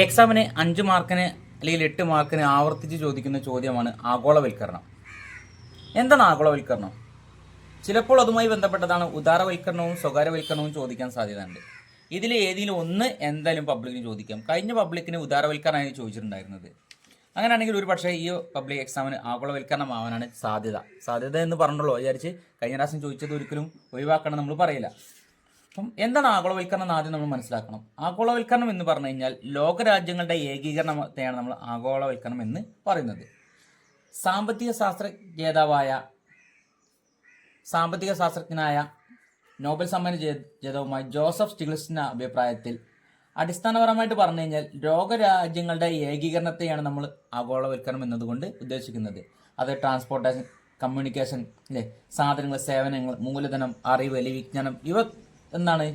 എക്സാമിന് അഞ്ച് മാർക്കിന് അല്ലെങ്കിൽ എട്ട് മാർക്കിന് ആവർത്തിച്ച് ചോദിക്കുന്ന ചോദ്യമാണ് ആഗോളവൽക്കരണം. എന്താണ് ആഗോളവൽക്കരണം? ചിലപ്പോൾ അതുമായി ബന്ധപ്പെട്ടതാണ് ഉദാരവൽക്കരണവും സ്വകാര്യവൽക്കരണവും ചോദിക്കാൻ സാധ്യതയുണ്ട്. ഇതിൽ ഏതെങ്കിലും ഒന്ന് എന്തായാലും പബ്ലിക്കിന് ചോദിക്കാം. കഴിഞ്ഞ പബ്ലിക്കിന് ഉദാരവൽക്കരണമായി ചോദിച്ചിട്ടുണ്ടായിരുന്നത്. അങ്ങനെയാണെങ്കിൽ ഒരു പക്ഷേ ഈ പബ്ലിക് എക്സാമിന് ആഗോളവൽക്കരണമാവാനാണ് സാധ്യത. സാധ്യത എന്ന് പറഞ്ഞുള്ളൂ വിചാരിച്ച് കഴിഞ്ഞ പ്രാവശ്യം ചോദിച്ചത് ഒരിക്കലും ഒഴിവാക്കണം നമ്മൾ പറയില്ല. അപ്പം എന്താണ് ആഗോളവൽക്കരണം എന്ന് ആദ്യം നമ്മൾ മനസ്സിലാക്കണം. ആഗോളവൽക്കരണം എന്ന് പറഞ്ഞു കഴിഞ്ഞാൽ ലോകരാജ്യങ്ങളുടെ ഏകീകരണത്തെയാണ് നമ്മൾ ആഗോളവൽക്കരണം എന്ന് പറയുന്നത്. സാമ്പത്തിക ശാസ്ത്ര ജേതാവായ സാമ്പത്തിക ശാസ്ത്രജ്ഞനായ നോബൽ സമ്മാന ജേതാവുമായ ജോസഫ് സ്റ്റിഗ്ലിസിന്റെ അഭിപ്രായത്തിൽ അടിസ്ഥാനപരമായിട്ട് പറഞ്ഞു കഴിഞ്ഞാൽ ലോകരാജ്യങ്ങളുടെ ഏകീകരണത്തെയാണ് നമ്മൾ ആഗോളവൽക്കരണം എന്നതുകൊണ്ട് ഉദ്ദേശിക്കുന്നത്. അത് ട്രാൻസ്പോർട്ടേഷൻ കമ്മ്യൂണിക്കേഷൻ അല്ലേ സാധനങ്ങൾ സേവനങ്ങൾ മൂലധനം അറിവ് അല്ലെങ്കിൽ വിജ്ഞാനം ഇവ എന്താണ്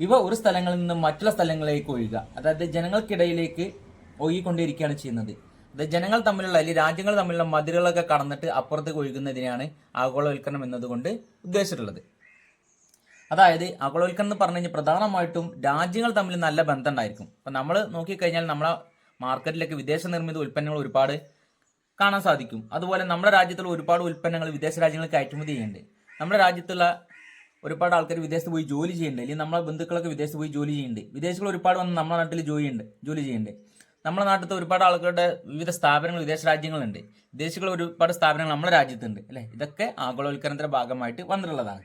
ഇവ ഒരു സ്ഥലങ്ങളിൽ നിന്ന് മറ്റുള്ള സ്ഥലങ്ങളിലേക്ക് ഒഴുകുക. അതായത് ജനങ്ങൾക്കിടയിലേക്ക് ഒഴുകിക്കൊണ്ടിരിക്കുകയാണ് ചെയ്യുന്നത്. അത് ജനങ്ങൾ തമ്മിലുള്ള അല്ലെങ്കിൽ രാജ്യങ്ങൾ തമ്മിലുള്ള മതിലുകളൊക്കെ കടന്നിട്ട് അപ്പുറത്തേക്ക് ഒഴുകുന്നതിനെയാണ് ആഗോളവൽക്കരണം എന്നതുകൊണ്ട് ഉദ്ദേശിച്ചിട്ടുള്ളത്. അതായത് ആഗോളവൽക്കരണം എന്ന് പറഞ്ഞു കഴിഞ്ഞാൽ പ്രധാനമായിട്ടും രാജ്യങ്ങൾ തമ്മിൽ നല്ല ബന്ധം ഉണ്ടായിരിക്കും അപ്പം നമ്മൾ നോക്കിക്കഴിഞ്ഞാൽ നമ്മളെ മാർക്കറ്റിലൊക്കെ വിദേശ നിർമ്മിത ഉൽപ്പന്നങ്ങൾ ഒരുപാട് കാണാൻ സാധിക്കും. അതുപോലെ നമ്മുടെ രാജ്യത്തുള്ള ഒരുപാട് ഉൽപ്പന്നങ്ങൾ വിദേശ രാജ്യങ്ങൾക്ക് കയറ്റുമതി ചെയ്യുന്നുണ്ട്. നമ്മുടെ രാജ്യത്തുള്ള ഒരുപാട് ആൾക്കാർ വിദേശത്ത് പോയി ജോലി ചെയ്യുന്നുണ്ട്. അല്ലെങ്കിൽ നമ്മളെ ബന്ധുക്കളൊക്കെ വിദേശത്ത് പോയി ജോലി ചെയ്യുന്നുണ്ട്. വിദേശികൾ ഒരുപാട് വന്ന് നമ്മുടെ നാട്ടിൽ ജോലി ഉണ്ട് ജോലി ചെയ്യുന്നുണ്ട്. നമ്മുടെ നാട്ടിലത്തെ ഒരുപാട് ആൾക്കാരുടെ വിവിധ സ്ഥാപനങ്ങൾ വിദേശ രാജ്യങ്ങളുണ്ട്. വിദേശികൾ ഒരുപാട് സ്ഥാപനങ്ങൾ നമ്മുടെ രാജ്യത്തുണ്ട് അല്ലേ? ഇതൊക്കെ ആഗോളവൽക്കരണത്തിന്റെ ഭാഗമായിട്ട് വന്നിട്ടുള്ളതാണ്.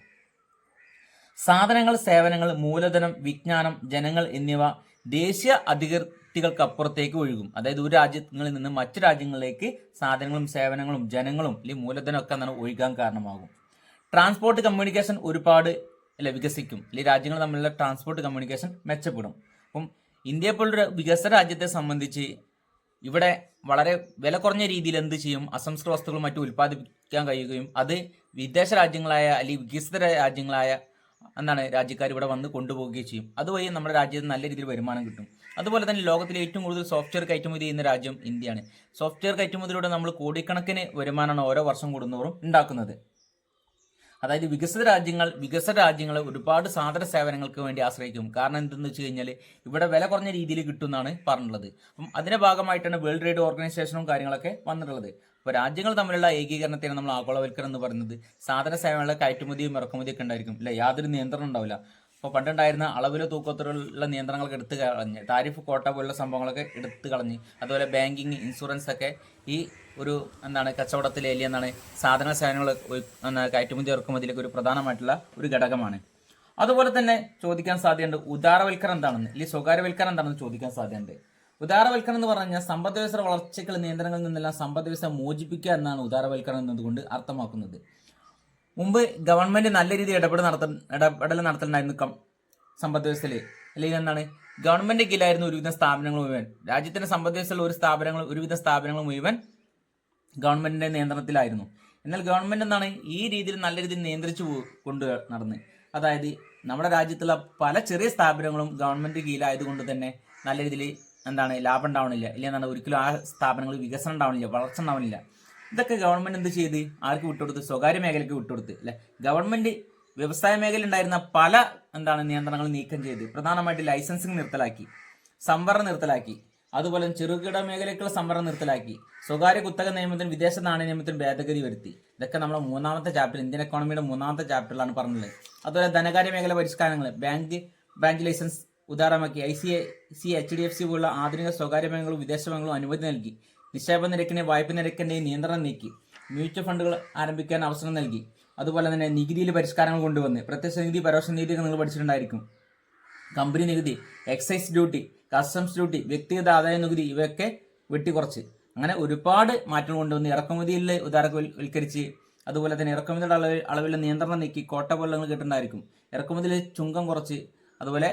സാധനങ്ങൾ സേവനങ്ങൾ മൂലധനം വിജ്ഞാനം ജനങ്ങൾ എന്നിവ ദേശീയ അധികൃതികൾക്കപ്പുറത്തേക്ക് ഒഴുകും. അതായത് ഒരു രാജ്യങ്ങളിൽ നിന്ന് മറ്റു രാജ്യങ്ങളിലേക്ക് സാധനങ്ങളും സേവനങ്ങളും ജനങ്ങളും അല്ലെങ്കിൽ മൂലധനം ഒക്കെ എന്താണ് ഒഴുകാൻ കാരണമാകും. ട്രാൻസ്പോർട്ട് കമ്മ്യൂണിക്കേഷൻ ഒരുപാട് അല്ലെ വികസിക്കും. അല്ലെങ്കിൽ രാജ്യങ്ങൾ തമ്മിലുള്ള ട്രാൻസ്പോർട്ട് കമ്മ്യൂണിക്കേഷൻ മെച്ചപ്പെടും. അപ്പം ഇന്ത്യയെ പോലൊരു വികസന രാജ്യത്തെ സംബന്ധിച്ച് ഇവിടെ വളരെ വില കുറഞ്ഞ രീതിയിൽ എന്ത് ചെയ്യും? അസംസ്കൃത വസ്തുക്കൾ മറ്റും ഉൽപ്പാദിപ്പിക്കാൻ കഴിയുകയും അത് വിദേശ രാജ്യങ്ങളായ അല്ലെങ്കിൽ വികസിത രാജ്യങ്ങളായ എന്താണ് രാജ്യക്കാർ ഇവിടെ വന്ന് കൊണ്ടുപോവുകയും ചെയ്യും. അതുവഴി നമ്മുടെ രാജ്യത്ത് നല്ല രീതിയിൽ വരുമാനം കിട്ടും. അതുപോലെ തന്നെ ലോകത്തിലെ ഏറ്റവും കൂടുതൽ സോഫ്റ്റ്വെയർ കയറ്റുമതി ചെയ്യുന്ന രാജ്യം ഇന്ത്യയാണ്. സോഫ്റ്റ്വെയർ കയറ്റുമതിയിലൂടെ നമ്മൾ കോടിക്കണക്കിന് വരുമാനമാണ് ഓരോ വർഷം കൂടുന്നവരും ഉണ്ടാക്കുന്നത്. അതായത് വികസിത രാജ്യങ്ങൾ വികസന രാജ്യങ്ങളെ ഒരുപാട് സാധന സേവനങ്ങൾക്ക് വേണ്ടി ആശ്രയിക്കും. കാരണം എന്തെന്ന് വെച്ച് കഴിഞ്ഞാൽ ഇവിടെ വില കുറഞ്ഞ രീതിയിൽ കിട്ടുമെന്നാണ് പറഞ്ഞിട്ടുള്ളത്. അപ്പം അതിന്റെ ഭാഗമായിട്ടാണ് വേൾഡ് ട്രേഡ് ഓർഗനൈസേഷനും കാര്യങ്ങളൊക്കെ വന്നിട്ടുള്ളത്. അപ്പോൾ രാജ്യങ്ങൾ തമ്മിലുള്ള ഏകീകരണത്തിന് നമ്മൾ ആഗോളവൽക്കരണം എന്ന് പറയുന്നത്. സാധന സേവനങ്ങളുടെ കയറ്റുമതിയും ഇറക്കുമതിയൊക്കെ ഉണ്ടായിരിക്കും. അല്ലെ യാതൊരു നിയന്ത്രണം ഉണ്ടാവില്ല. അപ്പോൾ പണ്ടുണ്ടായിരുന്ന അളവിലോ തൂക്കത്തിലുള്ള നിയന്ത്രണങ്ങളൊക്കെ എടുത്തു കളഞ്ഞ് താരിഫ് കോട്ട പോലുള്ള സംഭവങ്ങളൊക്കെ എടുത്തു കളഞ്ഞ് അതുപോലെ ബാങ്കിങ് ഇൻഷുറൻസ് ഒക്കെ ഈ ഒരു എന്താണ് കച്ചവടത്തിലെ അല്ലെങ്കിൽ എന്താണ് സാധന സേവനങ്ങൾ കയറ്റുമതി ഇറക്കുമതിയിലേക്ക് ഒരു പ്രധാനമായിട്ടുള്ള ഒരു ഘടകമാണ്. അതുപോലെ തന്നെ ചോദിക്കാൻ സാധ്യതയുണ്ട് ഉദാരവൽക്കരണം എന്താണെന്ന് അല്ലെങ്കിൽ സ്വകാര്യവൽക്കരണം എന്താണെന്ന് ചോദിക്കാൻ സാധ്യതയുണ്ട്. ഉദാരവൽക്കരണം എന്ന് പറഞ്ഞാൽ സമ്പദ് വ്യവസ്ഥ വളർച്ചയ്ക്കുള്ള നിയന്ത്രണങ്ങളിൽ നിന്നെല്ലാം സമ്പദ് വ്യവസ്ഥ മോചിപ്പിക്കുക എന്നാണ് ഉദാരവൽക്കരണം എന്നതുകൊണ്ട് അർത്ഥമാക്കുന്നത്. മുമ്പ് ഗവൺമെന്റ് നല്ല രീതിയിൽ ഇടപെടൽ നടത്ത ഇടപെടൽ നടത്തലുണ്ടായിരുന്നു സമ്പദ് വ്യവസ്ഥയിൽ അല്ലെങ്കിൽ എന്താണ്? ഗവൺമെന്റ് കീഴിലായിരുന്നു ഒരുവിധ സ്ഥാപനങ്ങൾ മുഴുവൻ. രാജ്യത്തിന്റെ സമ്പദ് വ്യവസ്ഥയിലുള്ള ഒരു സ്ഥാപനങ്ങൾ ഒരുവിധ സ്ഥാപനങ്ങൾ മുഴുവൻ ഗവൺമെന്റിന്റെ നിയന്ത്രണത്തിലായിരുന്നു. എന്നാൽ ഗവൺമെന്റ് എന്താണ്? ഈ രീതിയിൽ നല്ല രീതിയിൽ നിയന്ത്രിച്ചു കൊണ്ട് നടന്ന്. അതായത് നമ്മുടെ രാജ്യത്തുള്ള പല ചെറിയ സ്ഥാപനങ്ങളും ഗവൺമെന്റ് കീഴിലായതുകൊണ്ട് തന്നെ നല്ല രീതിയിൽ എന്താണ് ലാഭം ഉണ്ടാവണില്ല. ഇല്ല എന്താണ്? ഒരിക്കലും ആ സ്ഥാപനങ്ങൾ വികസനം ഉണ്ടാവണില്ല വളർച്ച ഉണ്ടാവണില്ല. ഇതൊക്കെ ഗവൺമെന്റ് എന്ത് ചെയ്ത്? ആർക്ക് വിട്ടുകൊടുത്ത് സ്വകാര്യ മേഖലയ്ക്ക് വിട്ടുകൊടുത്ത് അല്ലെ? ഗവൺമെന്റ് വ്യവസായ മേഖല ഉണ്ടായിരുന്ന പല എന്താണ് നിയന്ത്രണങ്ങൾ നീക്കം ചെയ്ത് പ്രധാനമായിട്ട് ലൈസൻസിങ് നിർത്തലാക്കി സംവരണം നിർത്തലാക്കി അതുപോലെ ചെറുകിട മേഖലയ്ക്കുള്ള സംവരണം നിർത്തലാക്കി സ്വകാര്യ കുത്തക നിയമത്തിന് വിദേശ നാണയ നിയമത്തിന് ഭേദഗതി വരുത്തി. ഇതൊക്കെ നമ്മുടെ മൂന്നാമത്തെ ചാപ്റ്റർ ഇന്ത്യൻ എക്കോണമിയുടെ മൂന്നാമത്തെ ചാപ്റ്ററിലാണ് പറഞ്ഞത് അതുപോലെ ധനകാര്യ മേഖല പരിഷ്കാരങ്ങൾ bank bank licence ഉദാഹരണമാക്കി I C C H D F C പോലുള്ള ആധുനിക സ്വകാര്യ ബാങ്കുകളും വിദേശ ബാങ്കുകളും അനുമതി നൽകി. നിക്ഷേപ നിരക്കിനെ വായ്പ നിരക്കിന്റെയും നിയന്ത്രണം നീക്കി. മ്യൂച്വൽ ഫണ്ടുകൾ ആരംഭിക്കാൻ അവസരം നൽകി. അതുപോലെ തന്നെ നികുതിയിൽ പരിഷ്കാരങ്ങൾ കൊണ്ടുവന്ന്. പ്രത്യക്ഷ നികുതി പരോക്ഷ നികുതിയൊക്കെ നിങ്ങൾ പഠിച്ചിട്ടുണ്ടായിരിക്കും. കമ്പനി നികുതി എക്സൈസ് ഡ്യൂട്ടി കസ്റ്റംസ് ഡ്യൂട്ടി വ്യക്തിഗത ആദായ നികുതി ഇവയൊക്കെ വെട്ടിക്കുറച്ച്. അങ്ങനെ ഒരുപാട് മാറ്റങ്ങൾ കൊണ്ടുവന്ന് ഇറക്കുമതിയിൽ ഉദാരവൽക്കരിച്ച് അതുപോലെ തന്നെ ഇറക്കുമതിയുടെ അളവിൽ നിയന്ത്രണം നീക്കി കോട്ട പോലെ നിങ്ങൾ കേട്ടിട്ടുണ്ടായിരിക്കും. ഇറക്കുമതിയിൽ ചുങ്കം കുറച്ച് അതുപോലെ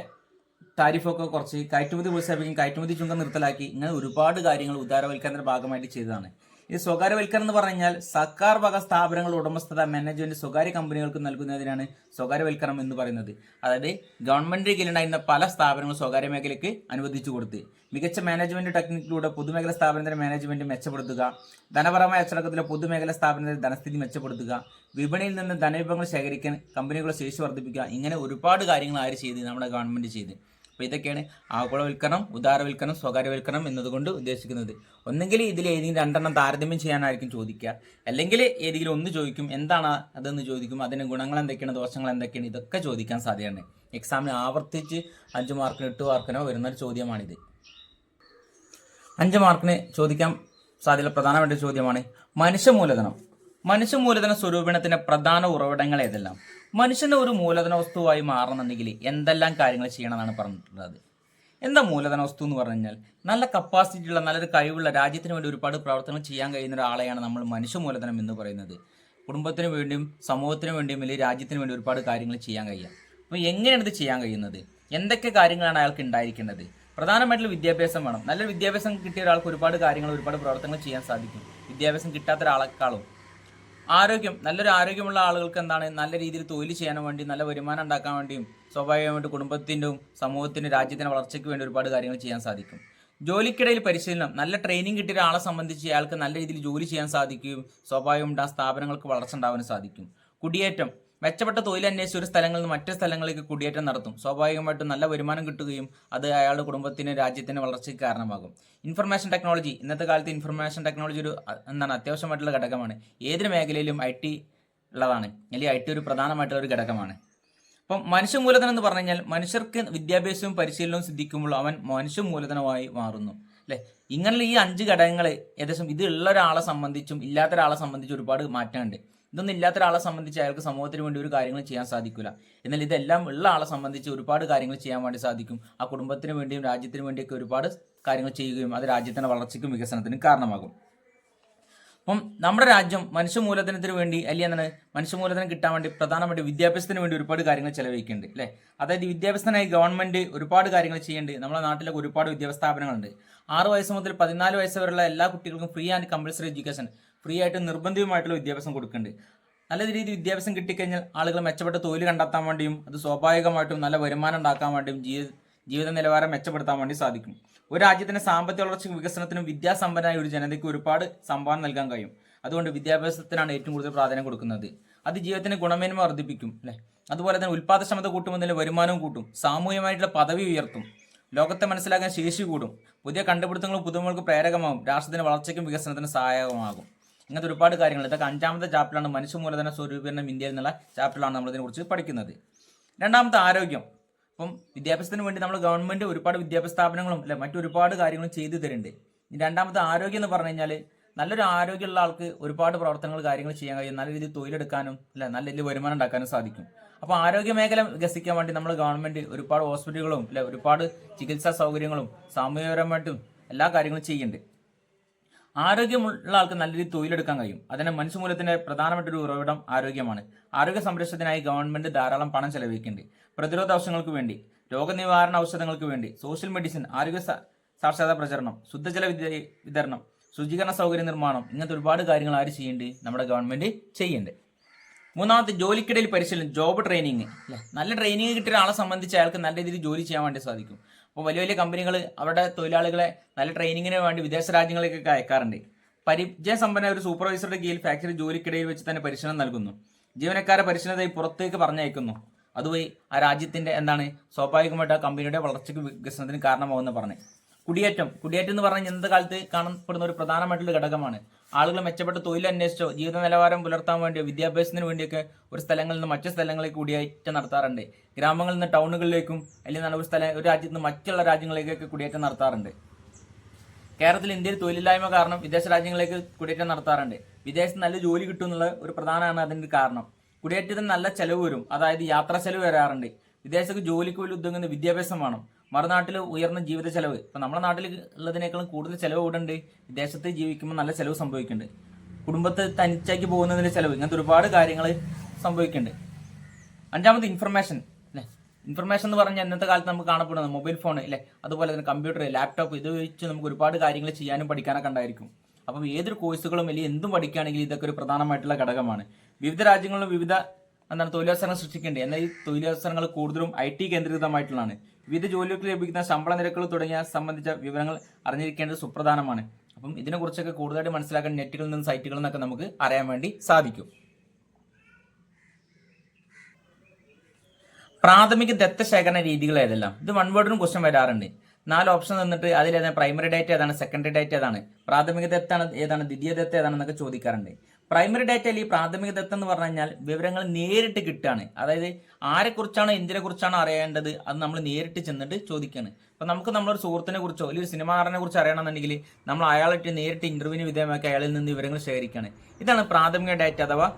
താരിഫൊക്കെ കുറച്ച് കയറ്റുമതി പ്രോത്സാഹിപ്പിക്കും കയറ്റുമതി ചുങ്കം നിർത്തലാക്കി ഇങ്ങനെ ഒരുപാട് കാര്യങ്ങൾ ഉദാരവൽക്കരണത്തിന്റെ ഭാഗമായിട്ട് ചെയ്തതാണ്. ഈ സ്വകാര്യവൽക്കരണം എന്ന് പറഞ്ഞാൽ സർക്കാർ വക സ്ഥാപനങ്ങളുടെ ഉടമസ്ഥത മാനേജ്മെന്റ് സ്വകാര്യ കമ്പനികൾക്ക് നൽകുന്നതിനാണ് സ്വകാര്യവൽക്കരണം എന്ന് പറയുന്നത്. അതായത് ഗവൺമെന്റ് കീഴിലുണ്ടായിരുന്ന പല സ്ഥാപനങ്ങളും സ്വകാര്യ മേഖലയ്ക്ക് അനുവദിച്ചു കൊടുത്ത്. മികച്ച മാനേജ്മെന്റ് ടെക്നിക്കിലൂടെ പൊതുമേഖല സ്ഥാപനത്തിന്റെ മാനേജ്മെന്റ് മെച്ചപ്പെടുത്തുക. ധനപരമായ അച്ചടക്കത്തിലെ പൊതുമേഖല സ്ഥാപനത്തിന്റെ ധനസ്ഥിതി മെച്ചപ്പെടുത്തുക. വിപണിയിൽ നിന്ന് ധനവിഭവങ്ങൾ ശേഖരിക്കാൻ കമ്പനികളുടെ ശേഷി വർദ്ധിപ്പിക്കുക. ഇങ്ങനെ ഒരുപാട് കാര്യങ്ങൾ ആര് ചെയ്ത് നമ്മുടെ ഗവൺമെന്റ് ചെയ്ത്. അപ്പോൾ ഇതൊക്കെയാണ് ആഗോളവൽക്കരണം ഉദാരവൽക്കരണം സ്വകാര്യവൽക്കരണം എന്നതുകൊണ്ട് ഉദ്ദേശിക്കുന്നത്. ഒന്നെങ്കിൽ ഇതിൽ ഏതെങ്കിലും രണ്ടെണ്ണം താരതമ്യം ചെയ്യാനായിരിക്കും ചോദിക്കുക. അല്ലെങ്കിൽ ഏതെങ്കിലും ഒന്ന് ചോദിക്കും എന്താണ് അതെന്ന് ചോദിക്കും അതിന് ഗുണങ്ങൾ എന്തൊക്കെയാണ് ദോഷങ്ങൾ എന്തൊക്കെയാണ് ഇതൊക്കെ ചോദിക്കാൻ സാധ്യതയാണ്. എക്സാമിന് ആവർത്തിച്ച് അഞ്ച് മാർക്കിന് എട്ട് മാർക്കിനോ വരുന്ന ഒരു ചോദ്യമാണിത്. അഞ്ച് മാർക്കിന് ചോദിക്കാൻ സാധ്യതയുള്ള പ്രധാനപ്പെട്ട ചോദ്യമാണ് മനുഷ്യ മൂലധനം. മനുഷ്യ മൂലധന സ്വരൂപണത്തിന്റെ പ്രധാന ഉറവിടങ്ങൾ ഏതെല്ലാം? മനുഷ്യന് ഒരു മൂലധന വസ്തുവായി മാറണമെന്നുണ്ടെങ്കിൽ എന്തെല്ലാം കാര്യങ്ങൾ ചെയ്യണമെന്നാണ് പറഞ്ഞിട്ടുള്ളത്. എന്താ മൂലധന വസ്തു എന്ന് പറഞ്ഞു കഴിഞ്ഞാൽ നല്ല കപ്പാസിറ്റി ഉള്ള നല്ലൊരു കഴിവുള്ള രാജ്യത്തിന് വേണ്ടി ഒരുപാട് പ്രവർത്തനങ്ങൾ ചെയ്യാൻ കഴിയുന്ന ഒരാളെയാണ് നമ്മൾ മനുഷ്യ മൂലധനം എന്ന് പറയുന്നത്. കുടുംബത്തിന് വേണ്ടിയും സമൂഹത്തിന് വേണ്ടിയും അല്ലെങ്കിൽ രാജ്യത്തിന് വേണ്ടി ഒരുപാട് കാര്യങ്ങൾ ചെയ്യാൻ കഴിയുക. അപ്പോൾ എങ്ങനെയാണ് ഇത് ചെയ്യാൻ കഴിയുന്നത്? എന്തൊക്കെ കാര്യങ്ങളാണ് അയാൾക്ക് ഉണ്ടായിരിക്കേണ്ടത്? പ്രധാനമായിട്ടുള്ള വിദ്യാഭ്യാസം വേണം. നല്ല വിദ്യാഭ്യാസം കിട്ടിയ ഒരാൾക്ക് ഒരുപാട് കാര്യങ്ങൾ ഒരുപാട് പ്രവർത്തനങ്ങൾ ചെയ്യാൻ സാധിക്കും. വിദ്യാഭ്യാസം കിട്ടാത്ത ഒരാളെക്കാളും ആരോഗ്യം നല്ലൊരു ആരോഗ്യമുള്ള ആളുകൾക്ക് എന്താണ്? നല്ല രീതിയിൽ തൊഴിൽ ചെയ്യാൻ വേണ്ടി നല്ല വരുമാനം ഉണ്ടാക്കാൻ വേണ്ടിയും സ്വാഭാവികമായിട്ട് കുടുംബത്തിന്റെയും സമൂഹത്തിന്റെ രാജ്യത്തിന്റെ വളർച്ചയ്ക്ക് വേണ്ടി ഒരുപാട് കാര്യങ്ങൾ ചെയ്യാൻ സാധിക്കും. ജോലിക്കിടയിൽ പരിശീലനം നല്ല ട്രെയിനിങ് കിട്ടിയ ഒരാളെ സംബന്ധിച്ച് അയാൾക്ക് നല്ല രീതിയിൽ ജോലി ചെയ്യാൻ സാധിക്കുകയും സ്വാഭാവികമായിട്ട് ആ സ്ഥാപനങ്ങൾക്ക് വളർച്ച ഉണ്ടാവാനും സാധിക്കും. കുടിയേറ്റം മെച്ചപ്പെട്ട തൊഴിൽ അന്വേഷിച്ച് ഒരു സ്ഥലങ്ങളിൽ നിന്ന് മറ്റു സ്ഥലങ്ങളിലേക്ക് കുടിയേറ്റം നടത്തും. സ്വാഭാവികമായിട്ടും നല്ല വരുമാനം കിട്ടുകയും അത് അയാളുടെ കുടുംബത്തിന് രാജ്യത്തിന് വളർച്ചയ്ക്ക് കാരണമാകും. ഇൻഫർമേഷൻ ടെക്നോളജി ഇന്നത്തെ കാലത്ത് ഇൻഫർമേഷൻ ടെക്നോളജി ഒരു എന്താണ് അത്യാവശ്യമായിട്ടുള്ള ഘടകമാണ്. ഏതൊരു മേഖലയിലും ഐ ടി ഉള്ളതാണ്. അല്ലെങ്കിൽ ഐ ടി ഒരു പ്രധാനമായിട്ടുള്ള ഒരു ഘടകമാണ്. അപ്പം മനുഷ്യ മൂലധനം എന്ന് പറഞ്ഞു കഴിഞ്ഞാൽ മനുഷ്യർക്ക് വിദ്യാഭ്യാസവും പരിശീലനവും സിദ്ധിക്കുമ്പോൾ അവൻ മനുഷ്യ മൂലധനമായി മാറുന്നു. അല്ലെ? ഇങ്ങനെയുള്ള ഈ അഞ്ച് ഘടകങ്ങൾ ഏകദേശം ഇത് ഉള്ള ഒരാളെ സംബന്ധിച്ചും ഇല്ലാത്ത ഒരാളെ സംബന്ധിച്ചും ഒരുപാട് മാറ്റമുണ്ട് ഇതൊന്നും ഇല്ലാത്ത ഒരാളെ സംബന്ധിച്ച് അയാൾക്ക് സമൂഹത്തിന് വേണ്ടി ഒരു കാര്യങ്ങൾ ചെയ്യാൻ സാധിക്കില്ല എന്നാൽ ഇതെല്ലാം ഉള്ള ആളെ സംബന്ധിച്ച് ഒരുപാട് കാര്യങ്ങൾ ചെയ്യാൻ വേണ്ടി സാധിക്കും. ആ കുടുംബത്തിന് വേണ്ടിയും രാജ്യത്തിന് വേണ്ടിയൊക്കെ ഒരുപാട് കാര്യങ്ങൾ ചെയ്യുകയും അത് രാജ്യത്തിന്റെ വളർച്ചയ്ക്കും വികസനത്തിനും കാരണമാകും. അപ്പം നമ്മുടെ രാജ്യം മനുഷ്യ മൂലധനത്തിന് വേണ്ടി അല്ലെങ്കിൽ എന്താണ്? മനുഷ്യ മൂലധനം കിട്ടാൻ വേണ്ടി പ്രധാനമായിട്ട് വിദ്യാഭ്യാസത്തിന് വേണ്ടി ഒരുപാട് കാര്യങ്ങൾ ചെലവഴിക്കുന്നുണ്ട് അല്ലേ? അതായത് വിദ്യാഭ്യാസത്തിനായി ഗവൺമെന്റ് ഒരുപാട് കാര്യങ്ങൾ ചെയ്യുന്നുണ്ട്. നമ്മുടെ നാട്ടിലൊക്കെ ഒരുപാട് വിദ്യാഭ്യാസ സ്ഥാപനങ്ങളുണ്ട്. ആറ് വയസ്സ് മുതൽ പതിനാല് വയസ്സ് വരെയുള്ള എല്ലാ കുട്ടികൾക്കും free and compulsory education free ആയിട്ട് നിർബന്ധിതമായിട്ടുള്ള വിദ്യാഭ്യാസം കൊടുക്കുന്നുണ്ട് നല്ല രീതിയിൽ വിദ്യാഭ്യാസം കിട്ടിക്കഴിഞ്ഞാൽ ആളുകൾ മെച്ചപ്പെട്ട തൊഴിൽ കണ്ടെത്താൻ വേണ്ടിയും അത് സ്വാഭാവികമായിട്ടും നല്ല വരുമാനം ഉണ്ടാക്കാൻ വേണ്ടിയും ജീവിത ജീവിത നിലവാരം മെച്ചപ്പെടുത്താൻ വേണ്ടി സാധിക്കും. ഒരു രാജ്യത്തിന്റെ സാമ്പത്തിക വളർച്ചയ്ക്കും വികസനത്തിനും വിദ്യാസമ്പന്നമായ ഒരു ജനതയ്ക്ക് ഒരുപാട് സംഭാവന നൽകാൻ കഴിയും. അതുകൊണ്ട് വിദ്യാഭ്യാസത്തിനാണ് ഏറ്റവും കൂടുതൽ പ്രാധാന്യം കൊടുക്കുന്നത്. അത് ജീവിതത്തിന് ഗുണമേന്മ വർദ്ധിപ്പിക്കും അല്ലേ? അതുപോലെ തന്നെ ഉൽപ്പാദനക്ഷമത കൂട്ടുമ്പോൾ വരുമാനവും കൂട്ടും സാമൂഹികമായിട്ടുള്ള പദവി ഉയർത്തും ലോകത്തെ മനസ്സിലാക്കാൻ ശേഷി കൂടും പുതിയ കണ്ടുപിടുത്തങ്ങളും പുതുമകൾക്ക് പ്രേരകമാകും രാഷ്ട്രത്തിന്റെ വളർച്ചയ്ക്കും വികസനത്തിനും സഹായകമാകും. ഇങ്ങനത്തെ ഒരുപാട് കാര്യങ്ങൾ. ഇതൊക്കെ അഞ്ചാമത്തെ ചാപ്റ്ററാണ് മനുഷ്യ മൂലധന സ്വരൂപീകരണം ഇന്ത്യയിൽ എന്നുള്ള ചാപ്റ്ററിലാണ് നമ്മൾ ഇതിനെക്കുറിച്ച് പഠിക്കുന്നത്. രണ്ടാമത്തെ ആരോഗ്യം. ഇപ്പം വിദ്യാഭ്യാസത്തിന് വേണ്ടി നമ്മൾ ഗവൺമെന്റ് ഒരുപാട് വിദ്യാഭ്യാസ സ്ഥാപനങ്ങളും അല്ലെ മറ്റൊരുപാട് കാര്യങ്ങളും ചെയ്തു തരുന്നുണ്ട്. രണ്ടാമത്തെ ആരോഗ്യം എന്ന് പറഞ്ഞു കഴിഞ്ഞാൽ നല്ലൊരു ആരോഗ്യമുള്ള ആൾക്ക് ഒരുപാട് പ്രവർത്തനങ്ങൾ കാര്യങ്ങൾ ചെയ്യാൻ കഴിയും. നല്ല രീതിയിൽ തൊഴിലെടുക്കാനും അല്ല നല്ല രീതിയിൽ വരുമാനം ഉണ്ടാക്കാനും സാധിക്കും. അപ്പോൾ ആരോഗ്യ മേഖല വികസിക്കാൻ വേണ്ടി നമ്മൾ ഗവൺമെന്റ് ഒരുപാട് ഹോസ്പിറ്റലുകളും അല്ലെ ഒരുപാട് ചികിത്സാ സൗകര്യങ്ങളും സാമൂഹികപരമായിട്ടും എല്ലാ കാര്യങ്ങളും ചെയ്യുന്നുണ്ട്. ആരോഗ്യമുള്ള ആൾക്ക് നല്ല രീതിയിൽ തൊഴിലെടുക്കാൻ കഴിയും. അതിന് മനുഷ്യമൂലത്തിന്റെ പ്രധാനപ്പെട്ട ഒരു ഉറവിടം ആരോഗ്യമാണ്. ആരോഗ്യ സംരക്ഷണത്തിനായി ഗവൺമെന്റ് ധാരാളം പണം ചെലവഴിക്കുന്നുണ്ട്. പ്രതിരോധ ഔഷധങ്ങൾക്ക് വേണ്ടി രോഗനിവാരണ ഔഷധങ്ങൾക്ക് വേണ്ടി സോഷ്യൽ മെഡിസിൻ ആരോഗ്യ സാക്ഷരതാ പ്രചരണം ശുദ്ധജല വിതരണം ശുചീകരണ സൗകര്യ നിർമ്മാണം ഇങ്ങനത്തെ ഒരുപാട് കാര്യങ്ങൾ ആര് ചെയ്യുന്നുണ്ട്? നമ്മുടെ ഗവൺമെന്റ് ചെയ്യുന്നുണ്ട്. മൂന്നാമത്തെ ജോലിക്കിടയിൽ പരിശീലനം ജോബ് ട്രെയിനിങ്. നല്ല ട്രെയിനിങ് കിട്ടിയ ആളെ സംബന്ധിച്ച് അയാൾക്ക് നല്ല രീതിയിൽ ജോലി ചെയ്യാൻ വേണ്ടി സാധിക്കും. അപ്പോൾ വലിയ വലിയ കമ്പനികൾ അവരുടെ തൊഴിലാളികളെ നല്ല ട്രെയിനിങ്ങിന് വേണ്ടി വിദേശ രാജ്യങ്ങളിലേക്കൊക്കെ അയക്കാറുണ്ട്. പരിചയസമ്പന്ന ഒരു സൂപ്പർവൈസറുടെ കീഴിൽ ഫാക്ടറി ജോലിക്കിടയിൽ വെച്ച് തന്നെ പരിശീലനം നൽകുന്നു. ജീവനക്കാരെ പരിശീലനത്തെ പുറത്തേക്ക് പറഞ്ഞയക്കുന്നു. അതുവഴി ആ രാജ്യത്തിന്റെ എന്താണ് സ്വാഭാവികമായിട്ട് ആ കമ്പനിയുടെ വളർച്ചയ്ക്ക് വികസനത്തിന് കാരണമാകുമെന്ന് പറഞ്ഞു. കുടിയേറ്റം. കുടിയേറ്റം എന്ന് പറഞ്ഞാൽ ഇന്നത്തെ കാലത്ത് കാണപ്പെടുന്ന ഒരു പ്രധാനമായിട്ടുള്ള ഘടകമാണ് ആളുകൾ മെച്ചപ്പെട്ട തൊഴിൽ അന്വേഷിച്ചോ ജീവിത നിലവാരം പുലർത്താൻ വേണ്ടിയോ വിദ്യാഭ്യാസത്തിന് വേണ്ടിയൊക്കെ ഒരു സ്ഥലങ്ങളിൽ നിന്ന് മറ്റു സ്ഥലങ്ങളിലേക്ക് കുടിയേറ്റം നടത്താറുണ്ട്. ഗ്രാമങ്ങളിൽ നിന്ന് ടൗണുകളിലേക്കും അല്ലെങ്കിൽ ഒരു സ്ഥലം ഒരു രാജ്യത്ത് നിന്ന് മറ്റുള്ള രാജ്യങ്ങളിലേക്കൊക്കെ കുടിയേറ്റം നടത്താറുണ്ട്. കേരളത്തിൽ ഇന്ത്യയിൽ തൊഴിലില്ലായ്മ കാരണം വിദേശ രാജ്യങ്ങളിലേക്ക് കുടിയേറ്റം നടത്താറുണ്ട്. വിദേശത്ത് നല്ല ജോലി കിട്ടും എന്നുള്ള ഒരു പ്രധാനമാണ് അതിന്റെ കാരണം. കുടിയേറ്റത്തിന് നല്ല ചെലവ് വരും. അതായത് യാത്രാ ചെലവ് വരാറുണ്ട്. വിദേശത്ത് ജോലിക്ക് പോലും ഉദ്യോഗുന്ന വിദ്യാഭ്യാസം വേണം. മറുനാട്ടിൽ ഉയർന്ന ജീവിത ചെലവ്. ഇപ്പൊ നമ്മുടെ നാട്ടിൽ ഉള്ളതിനേക്കാളും കൂടുതൽ ചെലവ് ഇവിടെ ഉണ്ട് വിദേശത്ത് ജീവിക്കുമ്പോൾ നല്ല ചിലവ് സംഭവിക്കുന്നുണ്ട്. കുടുംബത്തെ തനിച്ചാക്കി പോകുന്നതിന്റെ ചിലവ്. ഇങ്ങനത്തെ ഒരുപാട് കാര്യങ്ങൾ സംഭവിക്കുന്നുണ്ട്. അഞ്ചാമത് ഇൻഫർമേഷൻ അല്ലേ? ഇൻഫർമേഷൻ എന്ന് പറഞ്ഞാൽ ഇന്നത്തെ കാലത്ത് നമുക്ക് കാണപ്പെടുന്നത് മൊബൈൽ ഫോൺ അല്ലേ? അതുപോലെ തന്നെ കമ്പ്യൂട്ടർ ലാപ്ടോപ്പ് ഇത് വെച്ച് നമുക്ക് ഒരുപാട് കാര്യങ്ങൾ ചെയ്യാനും പഠിക്കാനൊക്കെ ഉണ്ടായിരിക്കും. അപ്പം ഏതൊരു കോഴ്സുകളും അല്ലെങ്കിൽ എന്തും പഠിക്കുകയാണെങ്കിൽ ഇതൊക്കെ ഒരു പ്രധാനമായിട്ടുള്ള ഘടകമാണ്. വിവിധ രാജ്യങ്ങളിലും വിവിധ എന്താണ് തൊഴിലവസരങ്ങൾ സൃഷ്ടിക്കേണ്ടത് എന്നാൽ ഈ തൊഴിലവസരങ്ങൾ കൂടുതലും ഐ ടി കേന്ദ്രീകൃതമായിട്ടുള്ളതാണ്. വിവിധ ജോലികൾക്ക് ലഭിക്കുന്ന ശമ്പള നിരക്കുകൾ തുടങ്ങിയ സംബന്ധിച്ച വിവരങ്ങൾ അറിഞ്ഞിരിക്കേണ്ടത് സുപ്രധാനമാണ്. അപ്പം ഇതിനെക്കുറിച്ചൊക്കെ കൂടുതലായിട്ട് മനസ്സിലാക്കാൻ നെറ്റുകളിൽ നിന്നും സൈറ്റുകളിൽ നിന്നൊക്കെ നമുക്ക് അറിയാൻ വേണ്ടി സാധിക്കും. പ്രാഥമിക ദത്ത ശേഖരണ രീതികൾ ഏതെല്ലാം? ഇത് വൺ വേർഡിനും ക്വസ്റ്റ്യൻ വരാറുണ്ട്. നാല് ഓപ്ഷൻ തന്നിട്ട് അതിലേതാണ് പ്രൈമറി ഡേറ്റ് ഏതാണ് സെക്കൻഡറി ഡേറ്റ് ഏതാണ്? പ്രാഥമിക ദത്താണ് ഏതാണ് ദ്വിതീയ ദത്ത ഏതാണെന്നൊക്കെ ചോദിക്കാറുണ്ട്. പ്രൈമറി ഡാറ്റ അല്ലെങ്കിൽ പ്രാഥമിക ദത്തം എന്ന് പറഞ്ഞു കഴിഞ്ഞാൽ വിവരങ്ങൾ നേരിട്ട് കിട്ടുകയാണ്. അതായത് ആരെക്കുറിച്ചാണോ എന്തിനെ കുറിച്ചാണോ അറിയേണ്ടത് അത് നമ്മൾ നേരിട്ട് ചെന്നിട്ട് ചോദിക്കുകയാണ്. അപ്പൊ നമുക്ക് നമ്മളൊരു സുഹൃത്തിനെ കുറിച്ചോ അല്ലെങ്കിൽ ഒരു സിനിമ നടനെ കുറിച്ച് അറിയണമെന്നുണ്ടെങ്കിൽ നമ്മൾ അയാളായിട്ട് നേരിട്ട് ഇന്റർവ്യൂവിന് വിധേയമാക്കി അയാളിൽ നിന്ന് വിവരങ്ങൾ ശേഖരിക്കുകയാണ്. ഇതാണ് പ്രാഥമിക ഡാറ്റ അഥവാ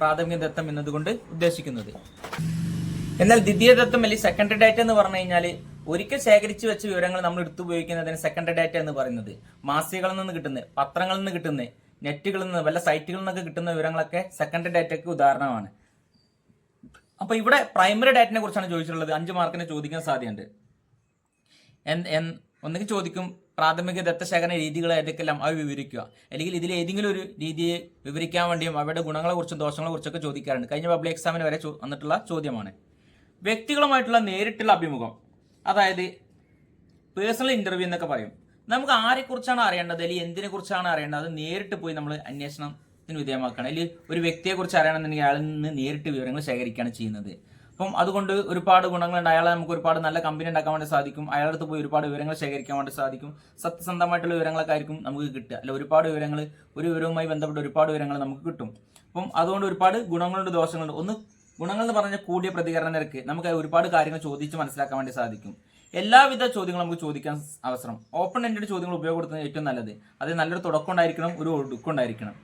പ്രാഥമിക ദത്തം എന്നതുകൊണ്ട് ഉദ്ദേശിക്കുന്നത്. എന്നാൽ ദ്വിതീയ ദത്തം അല്ലെങ്കിൽ സെക്കൻഡറി ഡാറ്റ എന്ന് പറഞ്ഞു കഴിഞ്ഞാൽ ഒരിക്കൽ ശേഖരിച്ച് വെച്ച വിവരങ്ങൾ നമ്മൾ എടുത്തു ഉപയോഗിക്കുന്നതിന് സെക്കൻഡറി ഡാറ്റ എന്ന് പറയുന്നത്. മാസികകളിൽ നിന്ന് കിട്ടുന്നത് പത്രങ്ങളിൽ നിന്ന് കിട്ടുന്നത് നെറ്റുകളിൽ നിന്ന് വല്ല സൈറ്റുകളിൽ നിന്നൊക്കെ കിട്ടുന്ന വിവരങ്ങളൊക്കെ സെക്കൻഡറി ഡാറ്റയ്ക്ക് ഉദാഹരണമാണ്. അപ്പൊ ഇവിടെ പ്രൈമറി ഡാറ്റിനെ കുറിച്ചാണ് ചോദിച്ചിട്ടുള്ളത്. അഞ്ച് മാർക്കിന് ചോദിക്കാൻ സാധ്യതയുണ്ട്. ഒന്നെങ്കിൽ ചോദിക്കും പ്രാഥമിക ദത്തശേഖരണ രീതികൾ ഏതൊക്കെല്ലാം അവ വിവരിക്കുക. അല്ലെങ്കിൽ ഇതിൽ ഏതെങ്കിലും ഒരു രീതിയെ വിവരിക്കാൻ വേണ്ടിയും അവരുടെ ഗുണങ്ങളെ കുറിച്ചും ദോഷങ്ങളെ കുറിച്ചൊക്കെ ചോദിക്കാറുണ്ട്. കഴിഞ്ഞ പബ്ലിക് എക്സാമിന് വരെ വന്നിട്ടുള്ള ചോദ്യമാണ്. വ്യക്തികളുമായിട്ടുള്ള നേരിട്ടുള്ള അഭിമുഖം അതായത് പേഴ്സണൽ ഇന്റർവ്യൂ എന്നൊക്കെ പറയും. നമുക്ക് ആരെക്കുറിച്ചാണ് അറിയേണ്ടത്? അല്ലെങ്കിൽ എന്തിനെ കുറിച്ചാണ് അറിയേണ്ടത്? അത് നേരിട്ട് പോയി നമ്മൾ അന്വേഷണത്തിന് വിധേയമാക്കണം അല്ലെങ്കിൽ ഒരു വ്യക്തിയെ കുറിച്ച് അറിയണമെന്നുണ്ടെങ്കിൽ അയാളിൽ നിന്ന് നേരിട്ട് വിവരങ്ങൾ ശേഖരിക്കുകയാണ് ചെയ്യുന്നത്. അപ്പം അതുകൊണ്ട് ഒരുപാട് ഗുണങ്ങളുണ്ട്. അയാളെ നമുക്ക് ഒരുപാട് നല്ല കമ്പനി ഉണ്ടാക്കാൻ വേണ്ടി സാധിക്കും. അയാളുടെ അടുത്ത് പോയി ഒരുപാട് വിവരങ്ങൾ ശേഖരിക്കാൻ വേണ്ടി സാധിക്കും. സത്യസന്ധമായിട്ടുള്ള വിവരങ്ങളൊക്കെ ആയിരിക്കും നമുക്ക് കിട്ടുക. അല്ല ഒരുപാട് വിവരങ്ങൾ ഒരു വിവരവുമായി ബന്ധപ്പെട്ട ഒരുപാട് വിവരങ്ങൾ നമുക്ക് കിട്ടും. അപ്പം അതുകൊണ്ട് ഒരുപാട് ഗുണങ്ങളുണ്ട് ദോഷങ്ങളുണ്ട്. ഒന്ന് ഗുണങ്ങൾ എന്ന് പറഞ്ഞാൽ കൂടിയ പ്രതികരണ നിരക്ക്. നമുക്ക് ഒരുപാട് കാര്യങ്ങൾ ചോദിച്ച് മനസ്സിലാക്കാൻ വേണ്ടി സാധിക്കും. എല്ലാവിധ ചോദ്യങ്ങളും നമുക്ക് ചോദിക്കാൻ അവസരം. ഓപ്പൺ എൻഡഡ് ചോദ്യങ്ങൾ ഉപയോഗപ്പെടുത്തുന്നത് ഏറ്റവും നല്ലത്. അത് നല്ലൊരു തുടക്കം ഉണ്ടായിരിക്കണം ഒരു ഒടുക്കം ഉണ്ടായിരിക്കണം.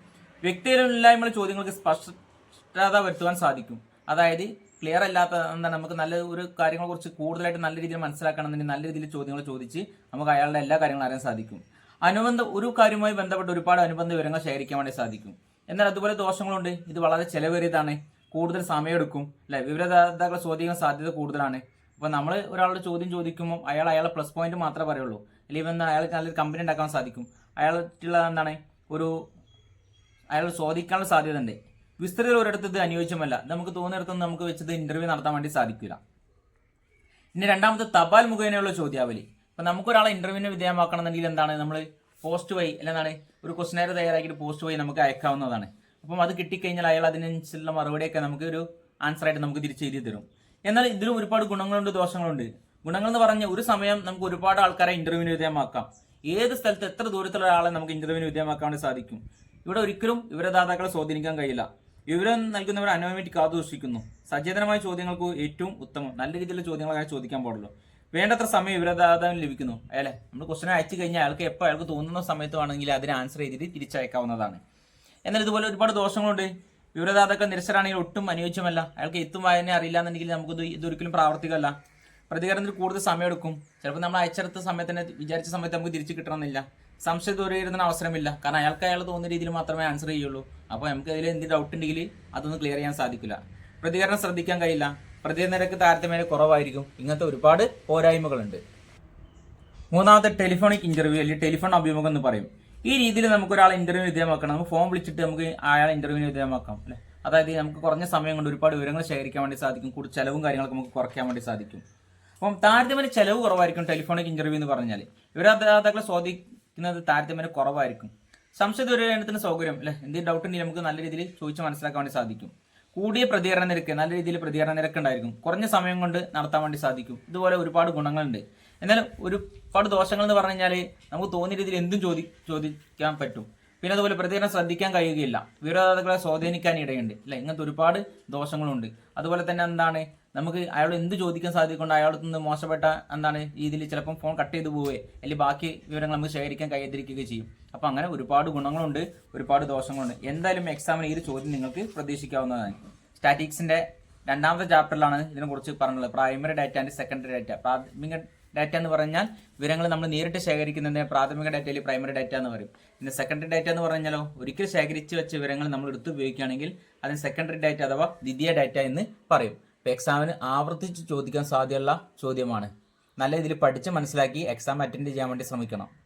വ്യക്തിയിലില്ലായ്മ ചോദ്യങ്ങൾക്ക് സ്പഷ്ടത വരുത്തുവാൻ സാധിക്കും. അതായത് ക്ലിയർ അല്ലാത്ത എന്താണ് നമുക്ക് നല്ല ഒരു കാര്യങ്ങളെ കുറിച്ച് കൂടുതലായിട്ട് നല്ല രീതിയിൽ മനസ്സിലാക്കണമെന്നുണ്ടെങ്കിൽ നല്ല രീതിയിൽ ചോദ്യങ്ങൾ ചോദിച്ച് നമുക്ക് അയാളുടെ എല്ലാ കാര്യങ്ങളും അറിയാൻ സാധിക്കും. അനുബന്ധ ഒരു കാര്യവുമായി ബന്ധപ്പെട്ട് ഒരുപാട് അനുബന്ധ വിവരങ്ങൾ ശേഖരിക്കാൻ വേണ്ടി സാധിക്കും. എന്നാൽ അതുപോലെ ദോഷങ്ങളുണ്ട്. ഇത് വളരെ ചെലവേറിയതാണ്. കൂടുതൽ സമയമെടുക്കും. അല്ലെ? വിവരദാതാക്കളെ ചോദിക്കാൻ സാധ്യത കൂടുതലാണ്. അപ്പോൾ നമ്മൾ ഒരാളോട് ചോദ്യം ചോദിക്കുമ്പോൾ അയാൾ അയാളെ പ്ലസ് പോയിന്റ് മാത്രമേ പറയുള്ളൂ. അല്ലെങ്കിൽ എന്താ അയാൾക്ക് നല്ലൊരു കമ്പനി ഉണ്ടാക്കാൻ സാധിക്കും. അയാളുള്ള എന്താണ്? ഒരു അയാൾ ചോദിക്കാനുള്ള സാധ്യത ഉണ്ട് വിസ്തൃതിയിൽ ഒരിടത്ത് ഇത് അനുയോജ്യമല്ല. നമുക്ക് തോന്നിയിടത്തൊന്നും നമുക്ക് വെച്ചത് ഇന്റർവ്യൂ നടത്താൻ വേണ്ടി സാധിക്കില്ല. ഇനി രണ്ടാമത്തെ തപാൽ മുഖേനയുള്ള ചോദ്യാവലി. അപ്പൊ നമുക്കൊരാളെ ഇന്റർവ്യൂവിന് വിധേയമാക്കണമെന്നുണ്ടെങ്കിൽ എന്താണ്? നമ്മൾ പോസ്റ്റ് വഴി എന്താണ്? ഒരു ക്വസ്റ്റനർ തയ്യാറാക്കിയിട്ട് പോസ്റ്റ് വഴി നമുക്ക് അയക്കാവുന്നതാണ്. അപ്പം അത് കിട്ടിക്കഴിഞ്ഞാൽ അയാൾ അതിനനുസരിച്ചുള്ള മറുപടിയൊക്കെ നമുക്ക് ഒരു ആൻസർ ആയിട്ട് നമുക്ക് തിരിച്ചെഴുതി തരും. എന്നാൽ ഇതിലും ഒരുപാട് ഗുണങ്ങളുണ്ട് ദോഷങ്ങളുണ്ട്. ഗുണങ്ങൾ എന്ന് പറഞ്ഞാൽ ഒരു സമയം നമുക്ക് ഒരുപാട് ആൾക്കാരെ ഇന്റർവ്യൂവിന് വിധേയമാക്കാം. ഏത് സ്ഥലത്ത് എത്ര ദൂരത്തുള്ള ഒരാളെ നമുക്ക് ഇന്റർവ്യൂവിന് വിധേയമാക്കാൻ വേണ്ടി സാധിക്കും? ഇവിടെ ഒരിക്കലും വിവരദാതാക്കളെ സ്വാധീനിക്കാൻ കഴിയില്ല. വിവരം നൽകുന്നവർ അനോമിറ്റി കാത്തുസൂക്ഷിക്കുന്നു. സചേതനമായ ചോദ്യങ്ങൾക്ക് ഏറ്റവും ഉത്തമം നല്ല രീതിയിലുള്ള ചോദ്യങ്ങളൊക്കെ ചോദിക്കാൻ പാടുള്ളൂ. വേണ്ടത്ര സമയം വിവരദാതാവിന് ലഭിക്കുന്നു. അല്ലേ നമ്മൾ ക്വസ്റ്റൻ അയച്ചു കഴിഞ്ഞാൽ അയാൾക്ക് എപ്പോൾ അയാൾക്ക് തോന്നുന്ന സമയത്ത് വേണമെങ്കിൽ അതിന് ആൻസർ ചെയ്തിട്ട് തിരിച്ചയക്കാവുന്നതാണ്. എന്നാൽ ഇതുപോലെ ഒരുപാട് ദോഷങ്ങളുണ്ട്. വിവരദാതാക്കൾ നിരസരാണെങ്കിൽ ഒട്ടും അനുയോജ്യമല്ല. അയാൾക്ക് എത്തും വായന അറിയില്ല എന്നുണ്ടെങ്കിൽ നമുക്ക് ഇതൊരിക്കലും പ്രാവർത്തികമല്ല. പ്രതികരണത്തിൽ കൂടുതൽ സമയമെടുക്കും. ചിലപ്പോൾ നമ്മൾ അയച്ചെടുത്ത സമയത്തിന് വിചാരിച്ച സമയത്ത് നമുക്ക് തിരിച്ചു കിട്ടണമെന്നില്ല. സംശയം ദൂരീകരിക്കുന്ന അവസരമില്ല. കാരണം അയാൾക്ക് അയാൾ തോന്നുന്ന രീതിയിൽ മാത്രമേ ആൻസർ ചെയ്യുള്ളൂ. അപ്പോൾ നമുക്ക് അതിൽ എന്ത് ഡൗട്ട് ഉണ്ടെങ്കിൽ അതൊന്നും ക്ലിയർ ചെയ്യാൻ സാധിക്കില്ല. പ്രതികരണം ശ്രദ്ധിക്കാൻ കഴിയില്ല. പ്രതികരണ നിരക്ക് താരതമ്യേന കുറവായിരിക്കും. ഇങ്ങനത്തെ ഒരുപാട് പോരായ്മകളുണ്ട്. മൂന്നാമത്തെ ടെലിഫോണിക് ഇന്റർവ്യൂ അല്ലെങ്കിൽ ടെലിഫോൺ അഭിമുഖം എന്ന് പറയും. ഈ രീതിയിൽ നമുക്ക് ഒരാൾ ഇന്റർവ്യൂ വിധേയമാക്കണം. നമുക്ക് ഫോം വിളിച്ചിട്ട് നമുക്ക് അയാൾ ഇന്റർവ്യൂ വിധേയമാക്കാം അല്ലെ? അതായത് നമുക്ക് കുറഞ്ഞ സമയം കൊണ്ട് ഒരുപാട് വിവരങ്ങൾ ശേഖരിക്കാൻ വേണ്ടി സാധിക്കും. കൂടുതൽ ചിലവും കാര്യങ്ങളൊക്കെ നമുക്ക് കുറയ്ക്കാൻ വേണ്ടി സാധിക്കും. അപ്പം താരതമ്യേന ചിലവ് കുറവായിരിക്കും ടെലിഫോണിക് ഇന്റർവ്യൂ എന്ന് പറഞ്ഞാൽ വിവരദാതാക്കളെ സ്വാധീനിക്കുന്നത് താരതമ്യേന കുറവായിരിക്കും. സംശയ ദുരേണത്തിന് സൗകര്യം അല്ലെ? എന്തെങ്കിലും ഡൗട്ട് ഉണ്ടെങ്കിൽ നമുക്ക് നല്ല രീതിയിൽ ചോദിച്ച് മനസ്സിലാക്കാൻ വേണ്ടി സാധിക്കും. കൂടിയ പ്രതികരണ നിരക്ക് നല്ല രീതിയിൽ പ്രതികരണ നിരക്ക് ഉണ്ടായിരിക്കും. കുറഞ്ഞ സമയം കൊണ്ട് നടത്താൻ വേണ്ടി സാധിക്കും. ഇതുപോലെ ഒരുപാട് ഗുണങ്ങളുണ്ട്. എന്നാൽ ഒരുപാട് ദോഷങ്ങൾ എന്ന് പറഞ്ഞു കഴിഞ്ഞാൽ നമുക്ക് തോന്നിയ രീതിയിൽ എന്തും ചോദി ചോദിക്കാൻ പറ്റും. പിന്നെ അതുപോലെ പ്രതികരണം ശ്രദ്ധിക്കാൻ കഴിയുകയില്ല. വിരോധാതാക്കളെ സ്വാധീനിക്കാൻ ഇടയുണ്ട്. അല്ലെ ഇങ്ങനത്തെ ഒരുപാട് ദോഷങ്ങളുണ്ട്. അതുപോലെ തന്നെ എന്താണ് നമുക്ക് അയാൾ എന്ത് ചോദിക്കാൻ സാധിക്കൊണ്ട് അയാളുടെ നിന്ന് മോശപ്പെട്ട എന്താണ് രീതിയിൽ ചിലപ്പം ഫോൺ കട്ട് ചെയ്തു പോവേ. അല്ലെങ്കിൽ ബാക്കി വിവരങ്ങൾ നമുക്ക് ശേഖരിക്കാൻ കഴിയാതിരിക്കുകയും ചെയ്യും. അപ്പോൾ അങ്ങനെ ഒരുപാട് ഗുണങ്ങളുണ്ട് ഒരുപാട് ദോഷങ്ങളുണ്ട്. എന്തായാലും എക്സാമിന് ഈ ഒരു ചോദ്യം നിങ്ങൾക്ക് പ്രതീക്ഷിക്കാവുന്നതാണ്. സ്റ്റാറ്റിക്സിന്റെ രണ്ടാമത്തെ ചാപ്റ്ററിലാണ് ഇതിനെക്കുറിച്ച് പറഞ്ഞത് primary data and secondary data പ്രാഥമിക ഡാറ്റ എന്ന് പറഞ്ഞാൽ വിവരങ്ങൾ നമ്മൾ നേരിട്ട് ശേഖരിക്കുന്നതിന് പ്രാഥമിക ഡാറ്റയിൽ പ്രൈമറി ഡാറ്റ എന്ന് പറയും. പിന്നെ സെക്കൻഡറി ഡാറ്റ എന്ന് പറഞ്ഞാലോ ഒരിക്കൽ ശേഖരിച്ച് വെച്ച വിവരങ്ങൾ നമ്മൾ എടുത്ത് ഉപയോഗിക്കുകയാണെങ്കിൽ അതിന് സെക്കൻഡറി ഡാറ്റ അഥവാ ദ്വിതീയ ഡാറ്റ എന്ന് പറയും. ഇപ്പോൾ എക്സാമിന് ആവർത്തിച്ച് ചോദിക്കാൻ സാധ്യതയുള്ള ചോദ്യമാണ്. നല്ല രീതിയിൽ പഠിച്ച് മനസ്സിലാക്കി എക്സാം അറ്റൻഡ് ചെയ്യാൻ വേണ്ടി ശ്രമിക്കണം.